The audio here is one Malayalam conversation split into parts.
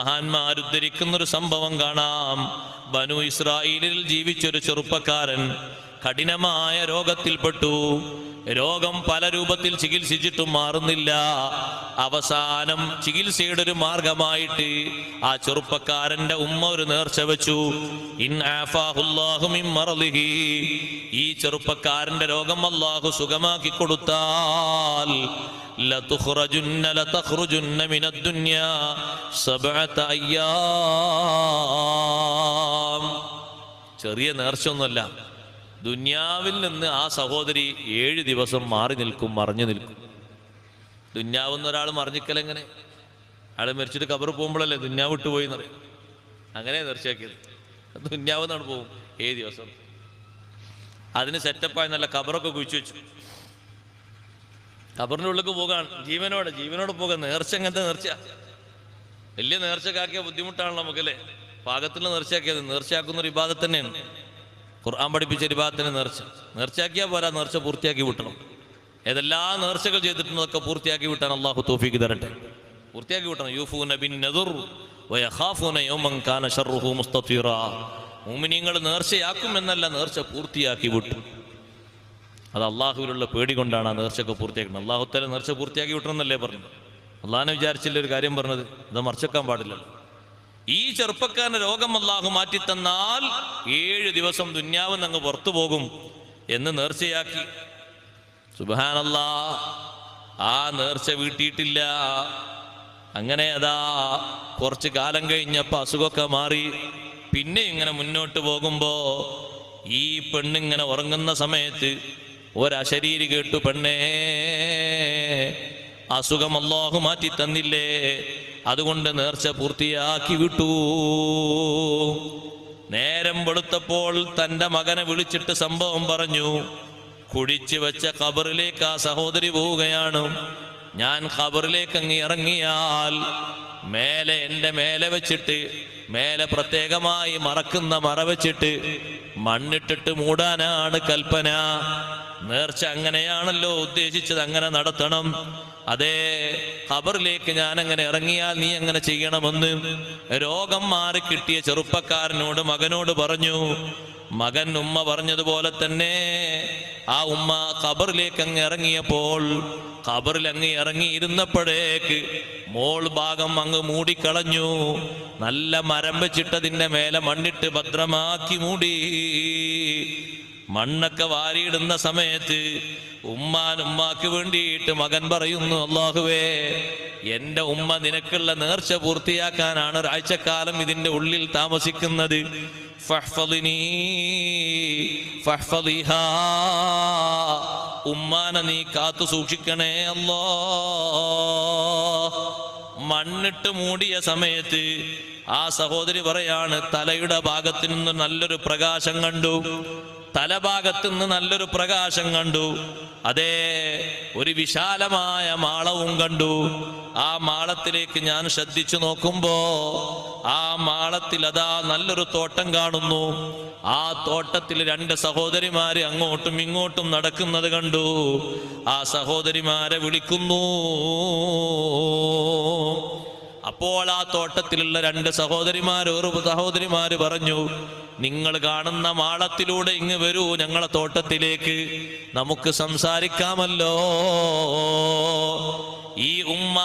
മഹാന്മാരുദ്ധരിക്കുന്ന ഒരു സംഭവം കാണാം. ബനു ഇസ്രായേലിൽ ജീവിച്ചൊരു ചെറുപ്പക്കാരൻ കഠിനമായ രോഗത്തിൽപ്പെട്ടു. രോഗം പല രൂപത്തിൽ ചികിത്സിച്ചിട്ടും മാറുന്നില്ല അവസാനം ചികിത്സയുടെ ഒരു മാർഗമായിട്ട് ആ ചെറുപ്പക്കാരന്റെ ഉമ്മ ഒരു നേർച്ച വെച്ചു ഇൻ ആഫാഹുല്ലാഹു മിൻ മറളിഹി. ഈ ചെറുപ്പക്കാരന്റെ രോഗം അള്ളാഹു സുഖമാക്കി കൊടുത്താൽ لتخرجن لتخرجن من الدنيا سبعة أيام ചെറിയ നേർച്ചയൊന്നുമല്ല ദുന്യാവിൽ നിന്ന് ആ സഹോദരി ഏഴ് ദിവസം മാറി നിൽക്കും മറിഞ്ഞു നിൽക്കും. ദുന്യാവെന്ന് ഒരാൾ മറിഞ്ഞിക്കലെങ്ങനെ അയാൾ മരിച്ചിട്ട് കബർ പോകുമ്പോഴല്ലേ ദുന്യാവ് വിട്ടുപോയി എന്നറിയാം. അങ്ങനെ നേർച്ചയാക്കിയത് ദുന്യാവെന്നാണ് പോകും? ഏഴ് ദിവസം. അതിന് സെറ്റപ്പായി നല്ല കബറൊക്കെ കുഴിച്ചു വെച്ചു. കബറിന്റെ ഉള്ളിലേക്ക് പോകാൻ ജീവനോടെ ജീവനോടെ പോകാൻ നേർച്ച എങ്ങനത്തെ നേർച്ച വലിയ നേർച്ചക്കാക്കിയ ബുദ്ധിമുട്ടാണല്ലോ നമുക്കല്ലേ? പാകത്തിൽ നേർച്ചയാക്കിയത്. നേർച്ചയാക്കുന്ന ഒരു വിഭാഗം തന്നെയാണ്. ഖുർആൻ പഠിപ്പിച്ച ഒരു വിവാദത്തിന് നേർച്ച. നേർച്ചയാക്കിയാൽ പോരാ നേർച്ച പൂർത്തിയാക്കി വിട്ടണം. ഏതെല്ലാ നേർച്ചകൾ ചെയ്തിട്ടുള്ളതൊക്കെ പൂർത്തിയാക്കി വിട്ടാൻ അള്ളാഹു തോഫിക്ക് തരട്ടെ. പൂർത്തിയാക്കി വിട്ടണം. യൂഫു നബിൻ നദുർ മുഅ്മിനീങ്ങൾ നേർച്ചയാക്കും എന്നല്ല നേർച്ച പൂർത്തിയാക്കി വിട്ടു. അത് അള്ളാഹുവിലുള്ള പേടി കൊണ്ടാണ് ആ നേർച്ചയൊക്കെ പൂർത്തിയാക്കുന്നത്. അള്ളാഹുത്തല നേർച്ച പൂർത്തിയാക്കി വിട്ടണമെന്നല്ലേ പറഞ്ഞു അള്ളാഹാനെ വിചാരിച്ചില്ല ഒരു കാര്യം പറഞ്ഞത്. അത് മറച്ചേക്കാൻ പാടില്ലല്ലോ. ഈ ചെറുപ്പക്കാരന് രോഗം അള്ളാഹു മാറ്റിത്തന്നാൽ ഏഴ് ദിവസം ദുന്യാവ് അങ്ങ് പുറത്തു പോകും എന്ന് നേർച്ചയാക്കി. സുബാനല്ലാ ആ നേർച്ച വീട്ടിയിട്ടില്ല. അങ്ങനെ അതാ കുറച്ച് കാലം കഴിഞ്ഞപ്പോ അസുഖമൊക്കെ മാറി. പിന്നെ ഇങ്ങനെ മുന്നോട്ട് പോകുമ്പോ ഈ പെണ്ണിങ്ങനെ ഉറങ്ങുന്ന സമയത്ത് ഒരശരീരി കേട്ടു പെണ്ണേ അസുഖം അല്ലാഹു മാറ്റി തന്നില്ലേ? അതുകൊണ്ട് നേർച്ച പൂർത്തിയാക്കി വിട്ടു. നേരം വെളുത്തപ്പോൾ തന്റെ മകനെ വിളിച്ചിട്ട് സംഭവം പറഞ്ഞു. കുഴിച്ചു വെച്ച ഖബറിലേക്ക് ആ സഹോദരി പോവുകയാണ്. ഞാൻ ഖബറിലേക്ക് അങ്ങ് ഇറങ്ങിയാൽ മേലെ എന്റെ മേലെ വെച്ചിട്ട് മേലെ പ്രത്യേകമായി മറക്കുന്ന മറ വെച്ചിട്ട് മണ്ണിട്ടിട്ട് മൂടാനാണ് കൽപ്പന. നേർച്ച അങ്ങനെയാണല്ലോ ഉദ്ദേശിച്ചത്. അങ്ങനെ നടത്തണം. അതേ ഖബറിലേക്ക് ഞാൻ അങ്ങനെ ഇറങ്ങിയാൽ നീ അങ്ങനെ ചെയ്യണമെന്ന് രോഗം മാറി കിട്ടിയ ചെറുപ്പക്കാരനോട് മകനോട് പറഞ്ഞു. മകൻ ഉമ്മ പറഞ്ഞതുപോലെ തന്നെ ആ ഉമ്മ ഖബറിലേക്ക് അങ്ങ് ഇറങ്ങിയപ്പോൾ ഖബറിൽ അങ്ങ് ഇറങ്ങിയിരുന്നപ്പോഴേക്ക് മോൾ ഭാഗം അങ്ങ് മൂടിക്കളഞ്ഞു. നല്ല മരം വെച്ചിട്ടതിന്റെ മേലെ മണ്ണിട്ട് ഭദ്രമാക്കി മൂടി. മണ്ണൊക്കെ വാരിയിടുന്ന സമയത്ത് ഉമ്മാൻ ഉമ്മാക്ക് വേണ്ടിയിട്ട് മകൻ പറയുന്നു അള്ളാഹുവേ എന്റെ ഉമ്മ നിനക്കുള്ള നേർച്ച പൂർത്തിയാക്കാനാണ് ഒരാഴ്ചക്കാലം ഇതിന്റെ ഉള്ളിൽ താമസിക്കുന്നത്. ഉമ്മാനെ നീ കാത്തു സൂക്ഷിക്കണേ അല്ലോ മണ്ണിട്ട് മൂടിയ സമയത്ത് ആ സഹോദരി പറയാണ് തലയുടെ ഭാഗത്തു നിന്ന് നല്ലൊരു പ്രകാശം കണ്ടു തലഭാഗത്തു നിന്ന് നല്ലൊരു പ്രകാശം കണ്ടു. അതേ ഒരു വിശാലമായ മാളവും കണ്ടു. ആ മാളത്തിലേക്ക് ഞാൻ ശ്രദ്ധിച്ചു നോക്കുമ്പോ ആ മാളത്തിൽ അതാ നല്ലൊരു തോട്ടം കാണുന്നു. ആ തോട്ടത്തിൽ രണ്ട് സഹോദരിമാര് അങ്ങോട്ടും ഇങ്ങോട്ടും നടക്കുന്നത് കണ്ടു. ആ സഹോദരിമാരെ വിളിക്കുന്നു. അപ്പോൾ ആ തോട്ടത്തിലുള്ള രണ്ട് സഹോദരിമാർ ഒരു സഹോദരിമാര് പറഞ്ഞു നിങ്ങൾ കാണുന്ന മാളത്തിലൂടെ ഇങ്ങ് വരൂ ഞങ്ങളെ തോട്ടത്തിലേക്ക്. നമുക്ക് സംസാരിക്കാമല്ലോ. ഈ ഉമ്മ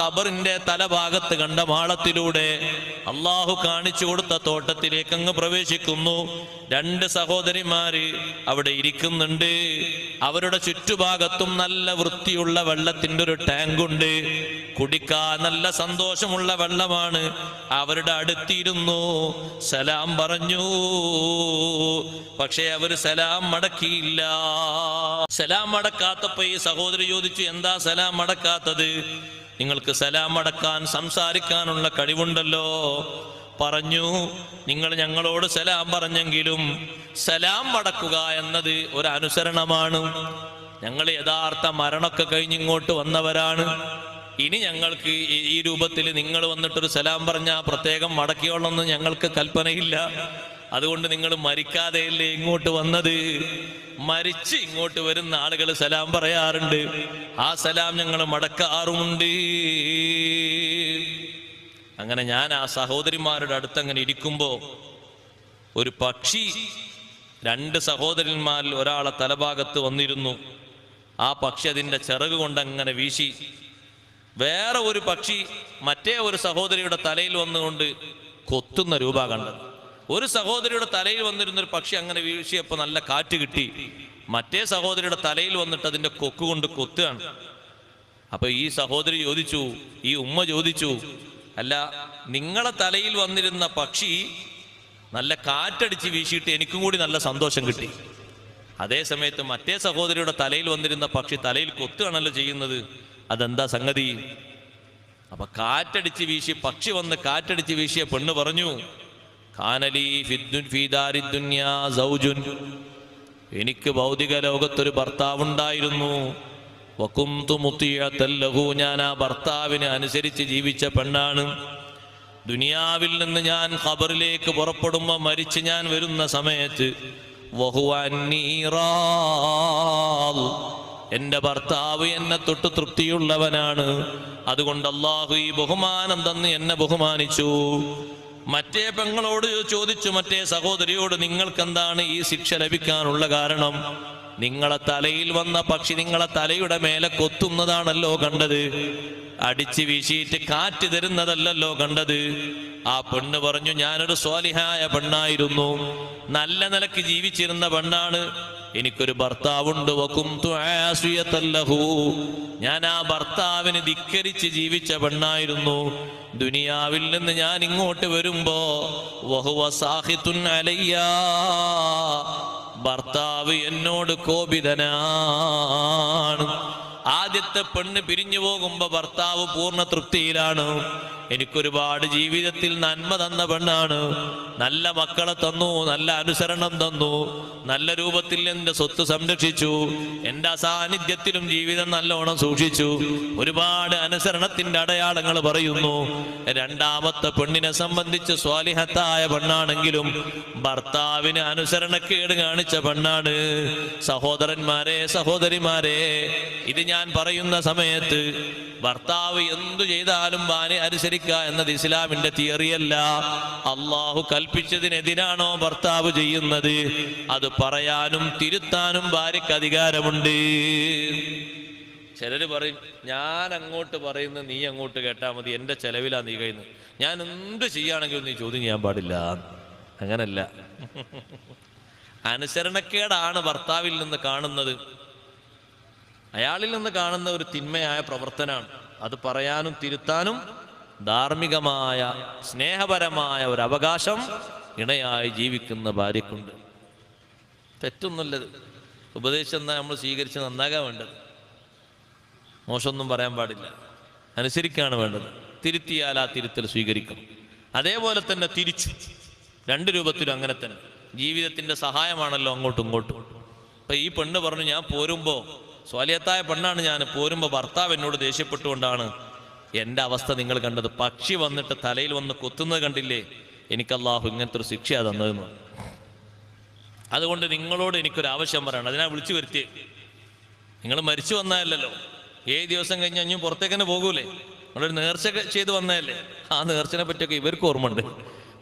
ഖബറിന്റെ തലഭാഗത്ത് കണ്ട മാളത്തിലൂടെ അള്ളാഹു കാണിച്ചു കൊടുത്ത തോട്ടത്തിലേക്ക് അങ്ങ് പ്രവേശിക്കുന്നു. രണ്ട് സഹോദരിമാര് അവിടെ ഇരിക്കുന്നുണ്ട്. അവരുടെ ചുറ്റുഭാഗത്തും നല്ല വൃത്തിയുള്ള വെള്ളത്തിന്റെ ഒരു ടാങ്കുണ്ട്. കുടിക്കാൻ നല്ല സന്തോഷമുള്ള വെള്ളമാണ്. അവരുടെ അടുത്തിരുന്നു. സലാം പറഞ്ഞു. പക്ഷേ അവർ സലാം മടക്കിയില്ല. സലാം മടക്കാത്തപ്പോ ഈ സഹോദരി ചോദിച്ചു എന്താ സലാം മടക്കാത്തത്? നിങ്ങൾക്ക് സലാം മടക്കാൻ സംസാരിക്കാനുള്ള കഴിവുണ്ടല്ലോ. പറഞ്ഞു നിങ്ങൾ ഞങ്ങളോട് സലാം പറഞ്ഞെങ്കിലും സലാം മടക്കുക എന്നത് ഒരു അനുസരണമാണ്. ഞങ്ങൾ യഥാർത്ഥ മരണമൊക്കെ കഴിഞ്ഞിങ്ങോട്ട് വന്നവരാണ്. ഇനി ഞങ്ങൾക്ക് ഈ രൂപത്തിൽ നിങ്ങൾ വന്നിട്ടൊരു സലാം പറഞ്ഞാൽ പ്രത്യേകം മടക്കിയോളൊന്നും ഞങ്ങൾക്ക് കൽപ്പനയില്ല. അതുകൊണ്ട് നിങ്ങൾ മരിക്കാതെയല്ലേ ഇങ്ങോട്ട് വന്നത്? മരിച്ച് ഇങ്ങോട്ട് വരുന്ന ആളുകൾ സലാം പറയാറുണ്ട്. ആ സലാം ഞങ്ങൾ മടക്കാറുമുണ്ട്. അങ്ങനെ ഞാൻ ആ സഹോദരിമാരുടെ അടുത്ത് അങ്ങനെ ഇരിക്കുമ്പോൾ ഒരു പക്ഷി രണ്ട് സഹോദരന്മാരിൽ ഒരാളെ തലഭാഗത്ത് വന്നിരുന്നു. ആ പക്ഷി അതിന്റെ ചിറക് കൊണ്ട് അങ്ങനെ വീശി. വേറെ ഒരു പക്ഷി മറ്റേ ഒരു സഹോദരിയുടെ തലയിൽ വന്നുകൊണ്ട് കൊത്തുന്ന രൂപ കണ്ടത്. ഒരു സഹോദരിയുടെ തലയിൽ വന്നിരുന്ന ഒരു പക്ഷി അങ്ങനെ വീഴ്ചയപ്പോൾ നല്ല കാറ്റ് കിട്ടി. മറ്റേ സഹോദരിയുടെ തലയിൽ വന്നിട്ട് അതിന്റെ കൊക്ക് കൊണ്ട് കൊത്തുകയാണ്. അപ്പൊ ഈ സഹോദരി ചോദിച്ചു ഈ ഉമ്മ ചോദിച്ചു അല്ല നിങ്ങളെ തലയിൽ വന്നിരുന്ന പക്ഷി നല്ല കാറ്റടിച്ച് വീശിയിട്ട് എനിക്കും കൂടി നല്ല സന്തോഷം കിട്ടി. അതേ സമയത്ത് മറ്റേ സഹോദരിയുടെ തലയിൽ വന്നിരുന്ന പക്ഷി തലയിൽ കൊത്തുകയാണല്ലോ ചെയ്യുന്നത്. അതെന്താ സംഗതി? അപ്പൊ കാറ്റടിച്ച് വീശി പക്ഷി വന്ന് കാറ്റടിച്ച് വീശിയ പെണ്ണ് പറഞ്ഞു എനിക്ക് ഭൗതിക ലോകത്തൊരു ഭർത്താവുണ്ടായിരുന്നു. വക്കുംതു മുത്തിയത്തല്ലഹു ഞാൻ ആ ഭർത്താവിന് അനുസരിച്ച് ജീവിച്ച പെണ്ണാണ്. ദുനിയാവിൽ നിന്ന് ഞാൻ ഖബറിലേക്ക് പുറപ്പെടുമ്പോൾ മരിച്ച് ഞാൻ വരുന്ന സമയത്ത്. എന്റെ ഭർത്താവ് എന്നെ തൊട്ട് തൃപ്തിയുള്ളവനാണ്. അതുകൊണ്ട് അള്ളാഹു ഈ ബഹുമാനം തന്ന് എന്നെ ബഹുമാനിച്ചു. മറ്റേ പെങ്ങളോട് ചോദിച്ചു മറ്റേ സഹോദരിയോട് നിങ്ങൾക്കെന്താണ് ഈ ശിക്ഷ ലഭിക്കാനുള്ള കാരണം? നിങ്ങളെ തലയിൽ വന്ന പക്ഷി നിങ്ങളെ തലയുടെ മേലെ കൊത്തുന്നതാണല്ലോ കണ്ടത്. അടിച്ചു വീശിയിട്ട് കാറ്റ് തരുന്നതല്ലല്ലോ കണ്ടത്. ആ പെണ്ണ് പറഞ്ഞു ഞാനൊരു സ്വാലിഹായ പെണ്ണായിരുന്നു. നല്ല നിലയ്ക്ക് ജീവിച്ചിരുന്ന പെണ്ണാണ്. എനിക്കൊരു ഭർത്താവുണ്ട്. ഞാൻ ആ ഭർത്താവിന് ധിക്കരിച്ച് ജീവിച്ച പെണ്ണായിരുന്നു. ദുനിയാവിൽ നിന്ന് ഞാൻ ഇങ്ങോട്ട് വരുമ്പോ അലയ്യാ. ഭർത്താവ് എന്നോട് കോപിതനാണ്. ആദ്യത്തെ പെണ്ണ് പിരിഞ്ഞു പോകുമ്പോ ഭർത്താവ് പൂർണ തൃപ്തിയിലാണ്. എനിക്കൊരുപാട് ജീവിതത്തിൽ നന്മ തന്ന പെണ്ണാണ്. നല്ല മക്കളെ തന്നു നല്ല അനുസരണം തന്നു. നല്ല രൂപത്തിൽ എന്റെ സ്വത്ത് സംരക്ഷിച്ചു. എന്റെ അസാന്നിധ്യത്തിലും ജീവിതം നല്ലോണം സൂക്ഷിച്ചു. ഒരുപാട് അനുസരണത്തിന്റെ അടയാളങ്ങൾ പറയുന്നു. രണ്ടാമത്തെ പെണ്ണിനെ സംബന്ധിച്ച് സ്വാലിഹത്തായ പെണ്ണാണെങ്കിലും ഭർത്താവിന് അനുസരണക്കേട് കാണിച്ച പെണ്ണാണ്. സഹോദരന്മാരെ സഹോദരിമാരെ ഇത് ഞാൻ പറയുന്ന സമയത്ത് ഭർത്താവ് എന്തു ചെയ്താലും ഭാര്യ അനുസരിക്കുക എന്നത് ഇസ്ലാമിന്റെ തിയറിയല്ല. അള്ളാഹു കൽപ്പിച്ചതിനെതിരാണോ ഭർത്താവ് ചെയ്യുന്നത്? അത് പറയാനും തിരുത്താനും ഭാര്യയ്ക്ക് അധികാരമുണ്ട്. ചിലര് പറയും ഞാൻ അങ്ങോട്ട് പറയുന്നത് നീ അങ്ങോട്ട് കേട്ടാ മതി. എന്റെ ചെലവിലാ നീ കഴിയുന്നത് ഞാൻ എന്ത് ചെയ്യുകയാണെങ്കിലും നീ ചോദ്യം ചെയ്യാൻ പാടില്ല. അങ്ങനല്ല. അനുസരണക്കേടാണ് ഭർത്താവിൽ നിന്ന് കാണുന്നത്. അയാളിൽ നിന്ന് കാണുന്ന ഒരു തിന്മയായ പ്രവർത്തനമാണ് അത് പറയാനും തിരുത്താനും ധാർമ്മികമായ സ്നേഹപരമായ ഒരു അവകാശം ഇണയായി ജീവിക്കുന്ന ഭാര്യക്കുണ്ട്. തെറ്റൊന്നുമില്ലത് ഉപദേശം എന്നാൽ നമ്മൾ സ്വീകരിച്ച് നന്നാകാൻ വേണ്ടത്. മോശമൊന്നും പറയാൻ പാടില്ല. അനുസരിക്കുകയാണ് വേണ്ടത്. തിരുത്തിയാൽ ആ തിരുത്തൽ സ്വീകരിക്കണം അതേപോലെ തന്നെ തിരിച്ചു രണ്ട് രൂപത്തിലും അങ്ങനെ തന്നെ. ജീവിതത്തിന്റെ സഹായമാണല്ലോ അങ്ങോട്ടും ഇങ്ങോട്ടും. അപ്പൊ ഈ പെണ്ണ് പറഞ്ഞു ഞാൻ പോരുമ്പോ സ്വാലിയത്തായ പെണ്ണാണ് ഞാൻ. പോരുമ്പോ ഭർത്താവ് എന്നോട് ദേഷ്യപ്പെട്ടുകൊണ്ടാണ് എന്റെ അവസ്ഥ നിങ്ങൾ കണ്ടത് പക്ഷി വന്നിട്ട് തലയിൽ വന്ന് കൊത്തുന്നത് കണ്ടില്ലേ? എനിക്ക് അള്ളാഹു ഇങ്ങനത്തെ ഒരു ശിക്ഷ തന്നതെന്ന്. അതുകൊണ്ട് നിങ്ങളോട് എനിക്കൊരു ആവശ്യം പറയണം. അതിനാ വിളിച്ചു വരുത്തി നിങ്ങൾ മരിച്ചു വന്നാലല്ലോ ഏഴ് ദിവസം കഴിഞ്ഞ് അഞ്ഞും പുറത്തേക്ക് തന്നെ പോകൂലേ? നിങ്ങളൊരു നേർച്ച ചെയ്ത് വന്നതല്ലേ? ആ നേർച്ചനെ പറ്റിയൊക്കെ ഇവർക്ക് ഓർമ്മയുണ്ട്.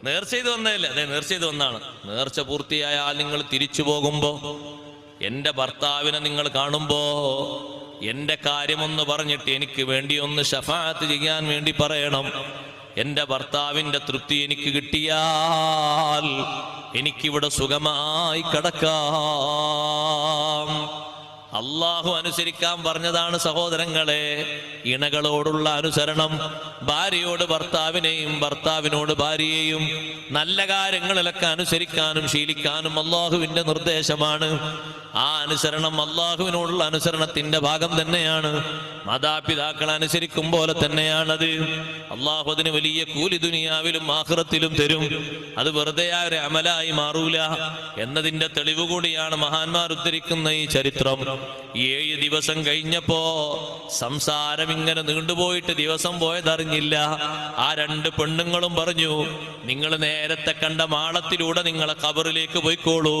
നേർച്ച ചെയ്ത് വന്നതല്ലേ? അതെ നേർച്ച ചെയ്ത് വന്നാണ് നേർച്ച പൂർത്തിയായാൽ നിങ്ങൾ തിരിച്ചു പോകുമ്പോ എന്റെ ഭർത്താവിനെ നിങ്ങൾ കാണുമ്പോ എന്റെ കാര്യമൊന്ന് പറഞ്ഞിട്ട് എനിക്ക് വേണ്ടി ഒന്ന് ഷഫാത്ത് ചെയ്യാൻ വേണ്ടി പറയണം. എന്റെ ഭർത്താവിന്റെ തൃപ്തി എനിക്ക് കിട്ടിയാൽ എനിക്കിവിടെ സുഖമായി കിടക്കാം. അള്ളാഹു അനുസരിക്കാൻ പറഞ്ഞതാണ് സഹോദരങ്ങളെ. ഇണകളോടുള്ള അനുസരണം ഭാര്യയോട് ഭർത്താവിനെയും ഭർത്താവിനോട് ഭാര്യയെയും നല്ല കാര്യങ്ങളിലൊക്കെ അനുസരിക്കാനും ശീലിക്കാനും അള്ളാഹുവിന്റെ നിർദ്ദേശമാണ്. ആ അനുസരണം അള്ളാഹുവിനോടുള്ള അനുസരണത്തിന്റെ ഭാഗം തന്നെയാണ്. മാതാപിതാക്കൾ അനുസരിക്കും പോലെ തന്നെയാണത്. അള്ളാഹു അതിന് വലിയ കൂലി ദുനിയാവിലും ആഹ്റത്തിലും തരും. അത് വെറുതെ ഒരു അമലായി മാറൂല. എന്നതിന്റെ തെളിവ് കൂടിയാണ് മഹാന്മാർ ഉദ്ധരിക്കുന്ന ഈ ചരിത്രം. ഏഴ് ദിവസം കഴിഞ്ഞപ്പോ സംസാരം ഇങ്ങനെ നീണ്ടുപോയിട്ട് ദിവസം പോയതറിഞ്ഞില്ല. ആ രണ്ട് പെണ്ണുങ്ങളും പറഞ്ഞു നിങ്ങൾ നേരത്തെ കണ്ട മാളത്തിലൂടെ നിങ്ങളെ ഖബറിലേക്ക് പോയിക്കോളൂ.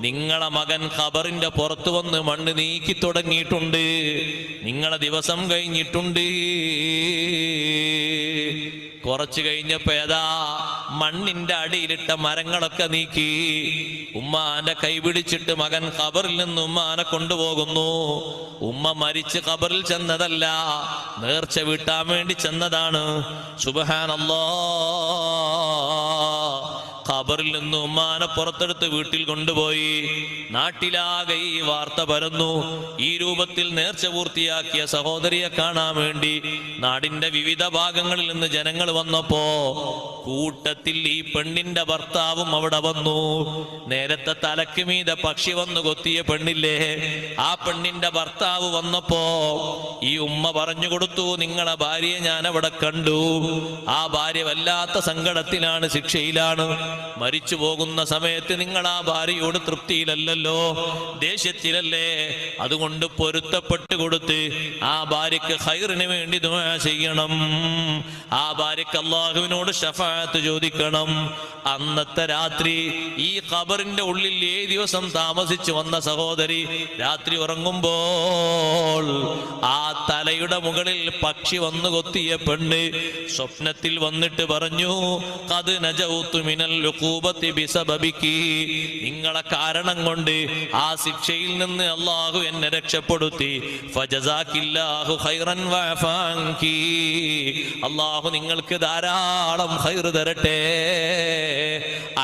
നിങ്ങളെ മകൻ ഖബറിന്റെ പുറത്തു വന്ന് മണ്ണ് നീക്കി തുടങ്ങിയിട്ടുണ്ട്. നിങ്ങളെ ദിവസം കഴിഞ്ഞിട്ടുണ്ട്. കുറച്ചു കഴിഞ്ഞപ്പോ ഏതാ? മണ്ണിന്റെ അടിയിലിട്ട മരങ്ങളൊക്കെ നീക്കി. ഉമ്മാന്റെ കൈ പിടിച്ചിട്ട് മകൻ ഖബറിൽ നിന്ന് ഉമ്മാനെ കൊണ്ടുപോകുന്നു. ഉമ്മ മരിച്ച് ഖബറിൽ ചെന്നതല്ല നേർച്ച വീട്ടാൻ വേണ്ടി ചെന്നതാണ്. സുബഹാനല്ലാ. ഖബറിൽ നിന്ന് ഉമ്മാനെ പുറത്തെടുത്ത് വീട്ടിൽ കൊണ്ടുപോയി. നാട്ടിലാകെ ഈ വാർത്ത പരന്നു. ഈ രൂപത്തിൽ നേർച്ച പൂർത്തിയാക്കിയ സഹോദരിയെ കാണാൻ വേണ്ടി നാടിന്റെ വിവിധ ഭാഗങ്ങളിൽ നിന്ന് ജനങ്ങൾ വന്നപ്പോ കൂട്ടത്തിൽ ഈ പെണ്ണിന്റെ ഭർത്താവും അവിടെ വന്നു. നേരത്തെ തലക്ക് മീത പക്ഷി വന്നു കൊത്തിയ പെണ്ണില്ലേ? ആ പെണ്ണിന്റെ ഭർത്താവ് വന്നപ്പോ ഈ ഉമ്മ പറഞ്ഞു കൊടുത്തു നിങ്ങളെ ഭാര്യയെ ഞാൻ അവിടെ കണ്ടു. ആ ഭാര്യ വല്ലാത്ത സങ്കടത്തിലാണ് ശിക്ഷയിലാണ്. മരിച്ചു പോകുന്ന സമയത്ത് നിങ്ങൾ ആ ഭാര്യയോട് തൃപ്തിയിലല്ലല്ലോ ദേഷ്യത്തിലല്ലേ? അതുകൊണ്ട് പൊരുത്തപ്പെട്ട് കൊടുത്ത് ആ ഭാര്യക്ക് ഹൈറിന് വേണ്ടി ദുആ ചെയ്യണം. ആ ഭാര്യക്ക് അള്ളാഹുവിനോട് ഷഫാത്ത് ചോദിക്കണം. അന്നത്തെ രാത്രി ഈ ഖബറിന്റെ ഉള്ളിൽ ഏ ദിവസം താമസിച്ചു വന്ന സഹോദരി രാത്രി ഉറങ്ങുമ്പോൾ ആ തലയുടെ മുകളിൽ പക്ഷി വന്നു കൊത്തിയ പെണ്ണ് സ്വപ്നത്തിൽ വന്നിട്ട് പറഞ്ഞു കത് നജൗത്തു മിനൽ നിങ്ങളെ കാരണം കൊണ്ട് ആ ശിക്ഷയിൽ നിന്ന് അള്ളാഹു എന്നെ രക്ഷപ്പെടുത്തി. അള്ളാഹു നിങ്ങൾക്ക് ധാരാളം ഹൈർ തരട്ടെ.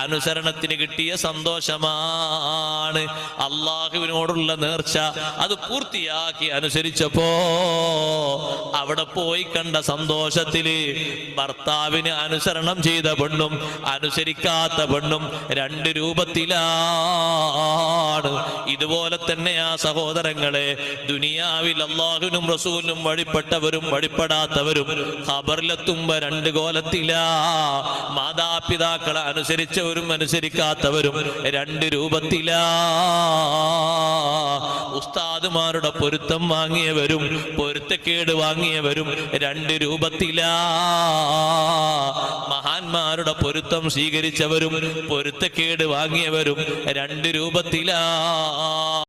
അനുസരണത്തിന് കിട്ടിയ സന്തോഷമാണ്. അള്ളാഹുവിനോടുള്ള നേർച്ച അത് പൂർത്തിയാക്കി അനുസരിച്ചപ്പോ അവിടെ പോയി കണ്ട സന്തോഷത്തിൽ ഭർത്താവിന് അനുസരണം ചെയ്ത പെണ്ണും അനുസരിക്കാത്ത പെണ്ണും രണ്ട് രൂപത്തിലാണ്. ഇതുപോലെ തന്നെ ആ സഹോദരങ്ങളെ ദുനിയാവിൽ അള്ളാഹുവിനും റസൂലിനും വഴിപ്പെട്ടവരും വഴിപ്പെടാത്തവരും ഖബറിലെത്തുമ്പോ രണ്ട് കോലത്തിലാ മാതാപിതാക്കളെ അനുസരിച്ചവരും അനുസരിക്കാത്തവരും രണ്ട് രൂപത്തിലാ. ഉസ്താദുമാരുടെ പൊരുത്തം വാങ്ങിയവരും പൊരുത്തക്കേട് വാങ്ങിയവരും രണ്ട് രൂപത്തിലാ. മഹാന്മാരുടെ പൊരുത്തം സ്വീകരിച്ചവരും പൊരുത്തക്കേട് വാങ്ങിയവരും രണ്ട് രൂപത്തിലാ.